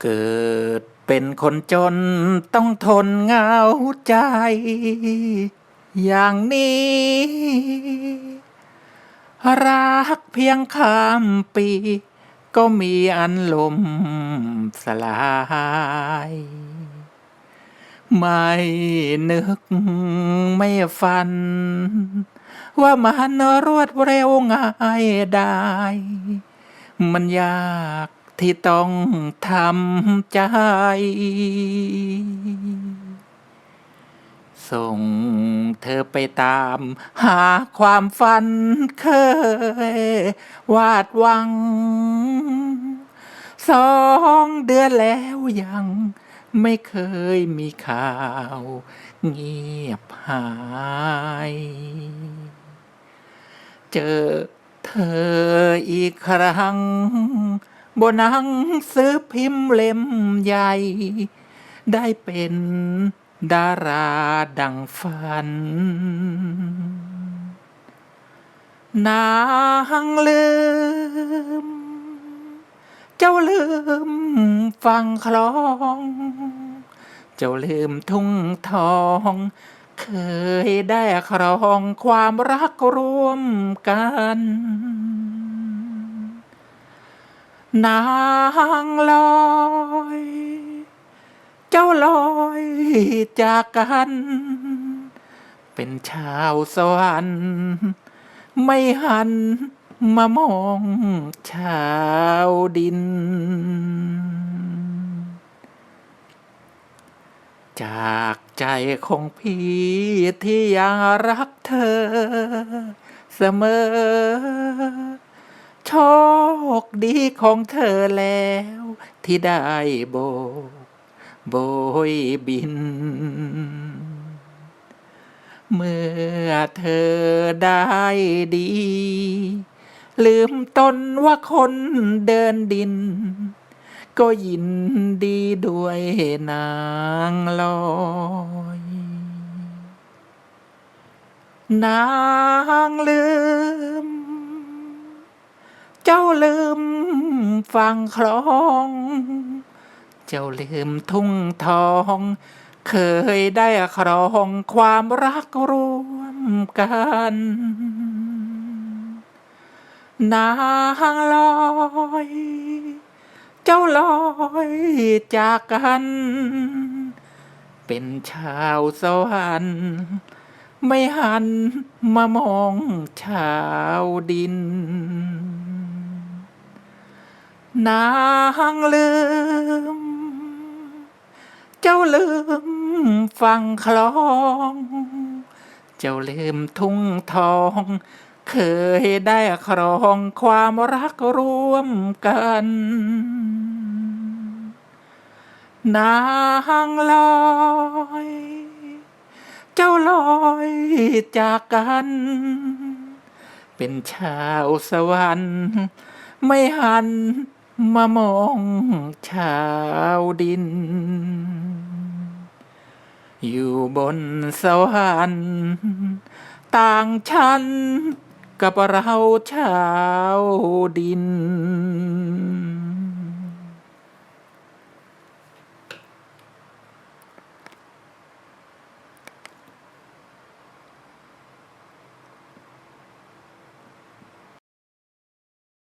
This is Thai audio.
เกิดเป็นคนจนต้องทนเหงาใจ อย่างนี้ รักเพียงข้ามปี ก็มีอันลมสลาย ไม่นึกไม่ฝัน ว่ามันรวดเร็วง่ายได้ มันยาก ที่ต้องทำใจ ส่งเธอไปตาม หาความฝันเคยวาดหวัง สองเดือนแล้วยังไม่เคยมีข่าว เงียบหาย เจอเธออีกครั้ง บนหนังซื้อพิมพ์เล่มใหญ่ ได้เป็นดาราดังฝัน นางลืม เจ้าลืมฟังคลอง เจ้าลืมทุ่งทอง เคยได้ครองความรักร่วมกัน นางลอย เจ้าลอยจากกัน เป็นชาวสวรรค์ไม่หันมามองชาวดิน จากใจของพี่ที่ยังรักเธอเสมอ โชคดีของเธอแล้ว ที่ได้โบโบยบิน เมื่อเธอได้ดี ลืมตนว่าคนเดินดิน ก็ยินดีด้วยนางลอยนางลืม จ้าลืมฟังคลอง เจ้าลืมทุ่งทอง เคยได้ครองความรักร่วมกัน นางลอย เจ้าลอยจากกัน เป็นชาวสวรรค์ไม่หันมามองชาวดิน นางลืม เจ้าลืมฟังคลอง เจ้าลืมทุ่งทอง เคยได้ครองความรักร่วมกัน นางลอย เจ้าลอยจากกัน เป็นชาวสวรรค์ไม่หัน มามองชาวดิน อยู่บนสวรรค์ต่างชั้นกับเราชาวดิน